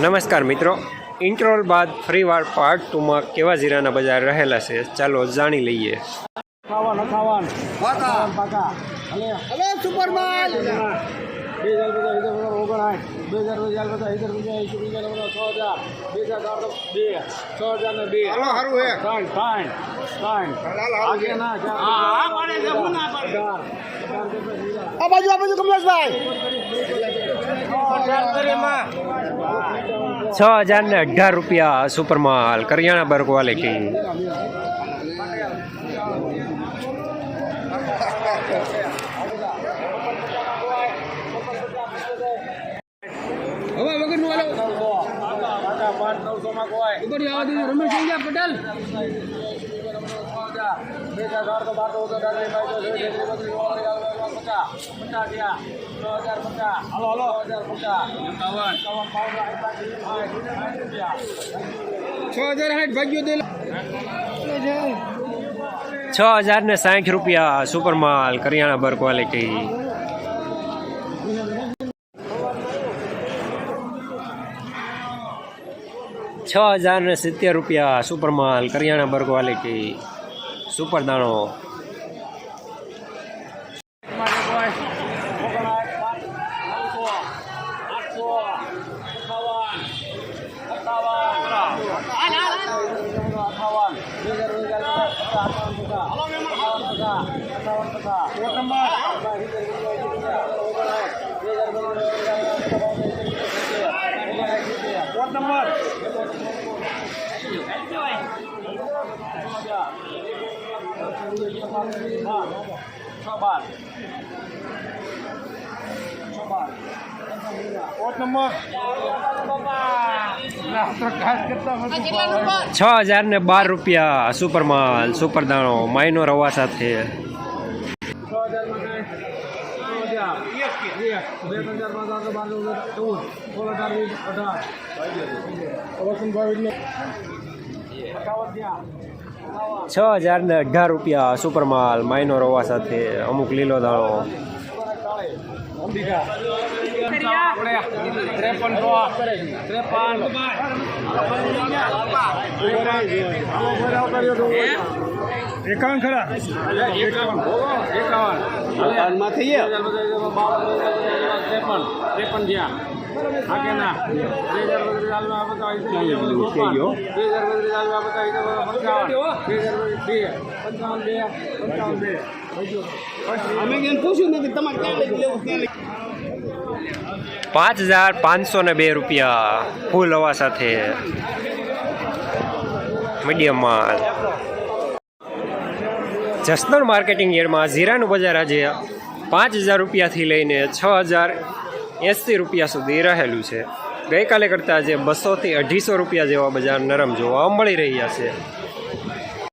નમસ્કાર મિત્રો. ઇન્ટ્રોલ બાદ ફરીવાર પાર્ટ ટુમાં કેવા જીરાના બજાર રહેલા છે? ચાલો જાણી લઈએ. પાકા. અલે અલે સુપરમાન બે હજાર રૂપિયા બધા હજાર બધા એસી બીજા બધા છ હજાર. બે હજાર ચાર બે છ હજાર ને બે. હાલો, હારું હે. ત્રણ ત્રણ ત્રણ આગે ના? આ બાજુ આ બાજુ કમલેશભાઈ. છ હજાર ને અઢાર રૂપિયા સુપરમાલ કરિયાણા બર ક્વોલિટી ऊपर जाओ दीजिए रमेश सिंह पटेल। छः हज़ार हाइट भाग्यो दिल छः हज़ार ने साठ रुपया सुपर माल करियाना बर क्वालिटी હજાર ને સિત્તેર રૂપિયા સુપરમાલ કરિયાણા બર્ગ વાલિટી સુપર દાણો માટે કોઈ ઓગણાઠ, સાઠ, નવસો, આઠસો, અઠ્ઠાવન, સત્તાવન, અઠ્ઠાવન, બે હજાર, બે હજાર, પચાસ, અઠ્ઠાવન ટકા, અઠ્ઠાવન ટકા, અઠ્ઠાવન ટકા. અઠ્ઠાવન, સિત્તેર, સિત્તેર, સિત્તેર, ઓગણાઠ, બે હજાર, બે હજાર, બે હજાર, ઓગણાઠ, સિત્તેર, વોર્ડ નંબર છ હજાર ને બાર રૂપિયા સુપરમાલ સુપર દાણો માઇનો રવા સાથે. છ હજાર ને અઢાર રૂપિયા સુપરમાલ માઇનો હોવા સાથે અમુક લીલો દાણો એકાવન ખરા એકાવન ત્રેપન ત્રેપન જ્યાં બે હજાર બત્રીસ હાલમાં આ બે હજાર બત્રીસ બે હજાર પંચાવન બે પંચાવન બે પાંચ હજાર પાંચસો ને બે રૂપિયા ફૂલ હવા સાથે. મીડિયમ માલ. જસદણ માર્કેટિંગ યાર્ડમાં જીરાનું બજાર આજે પાંચ હજાર રૂપિયાથી લઈને છ હજાર એંસી રૂપિયા સુધી રહેલું છે. ગઈકાલે કરતાં આજે બસોથી અઢીસો રૂપિયા જેવા બજાર નરમ જોવા મળી રહ્યા છે.